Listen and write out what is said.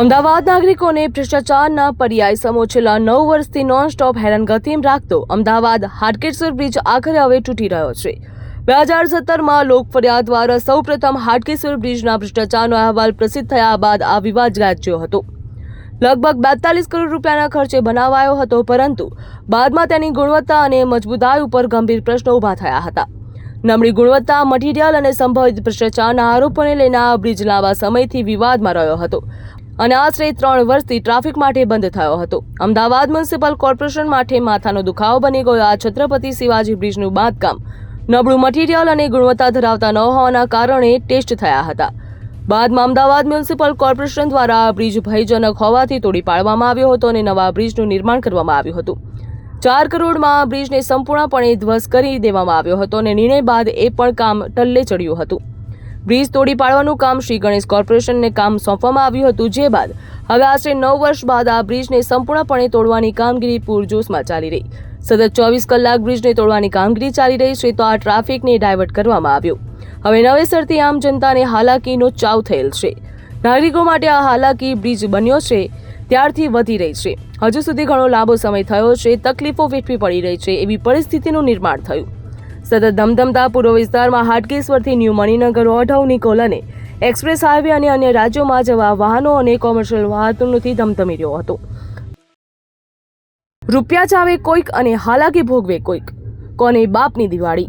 અમદાવાદ નાગરિકોને ભ્રષ્ટાચારના પર્યાય સમો છેલ્લા નવ વર્ષથી નોનસ્ટોપ હેરાનગતિમ રાખતો અમદાવાદ હાટકેશ્વર બ્રિજ આખરે હવે તૂટી રહ્યો છે. બે હજાર સત્તરમાં લોક ફરિયાદ દ્વારા સૌપ્રથમ હાટકેશ્વર બ્રિજના ભ્રષ્ટાચારનો અહેવાલ પ્રસિદ્ધ થયા બાદ આ વિવાદ ગાજ્યો હતો. લગભગ બેતાલીસ કરોડ રૂપિયાના ખર્ચે બનાવાયો હતો, પરંતુ બાદમાં તેની ગુણવત્તા અને મજબૂતાઈ ઉપર ગંભીર પ્રશ્નો ઊભા થયા હતા. નબળી ગુણવત્તા, મટીરીયલ અને સંભવિત ભ્રષ્ટાચારના આરોપોને લઈને આ બ્રિજ લાંબા સમયથી વિવાદમાં રહ્યો હતો. અને આશરે ત્રણ વર્ષથી ટ્રાફિક માટે બંધ થયો હતો. અમદાવાદ મ્યુનિસિપલ કોર્પોરેશન માટે માથાનો દુખાવો બની ગયો. આ છત્રપતિ શિવાજી બ્રિજનું બાંધકામ નબળું મટીરીયલ અને ગુણવત્તા ધરાવતા ન હોવાના કારણે ટેસ્ટ થયા હતા. બાદમાં અમદાવાદ મ્યુનિસિપલ કોર્પોરેશન દ્વારા આ બ્રિજ ભયજનક હોવાથી તોડી પાડવામાં આવ્યો હતો અને નવા બ્રિજનું નિર્માણ કરવામાં આવ્યું હતું. ચાર કરોડમાં બ્રિજને સંપૂર્ણપણે ધ્વસ્ત કરી દેવામાં આવ્યો હતો અને નિર્ણય બાદ એ પણ કામ ટલ્લે ચડ્યું હતું. બ્રિજ તોડી પાડવાનું કામ શ્રી ગણેશ કોર્પોરેશનને કામ સોંપવામાં આવ્યું હતું, જે બાદ હવે આશરે નવ વર્ષ બાદ આ બ્રિજને સંપૂર્ણપણે તોડવાની કામગીરી પૂરજોશમાં ચાલી રહી. સતત ચોવીસ કલાક બ્રિજને તોડવાની કામગીરી ચાલી રહી છે, તો આ ટ્રાફિકને ડાયવર્ટ કરવામાં આવ્યો. હવે નવેસરથી આમ જનતાને હાલાકીનો ચાવ થયેલ છે. નાગરિકો માટે આ હાલાકી બ્રિજ બન્યો છે, ત્યારથી વધી રહી છે. હજુ સુધી ઘણો લાંબો સમય થયો છે, તકલીફો વેઠવી પડી રહી છે, એવી પરિસ્થિતિનું નિર્માણ થયું. સતત ધમધમતા પૂર્વ વિસ્તારમાં હાટકેશ્વરથી ન્યૂ મણિનગર ઓઢવની કોલને એક્સપ્રેસ હાઈવે અને અન્ય રાજ્યોમાં જવા વાહનો અને કોમર્શિયલ વાહનોથી ધમધમી રહ્યો હતો. રૂપિયા ચાવે કોઈક અને હાલાકી ભોગવે કોઈક. કોને બાપની દિવાળી?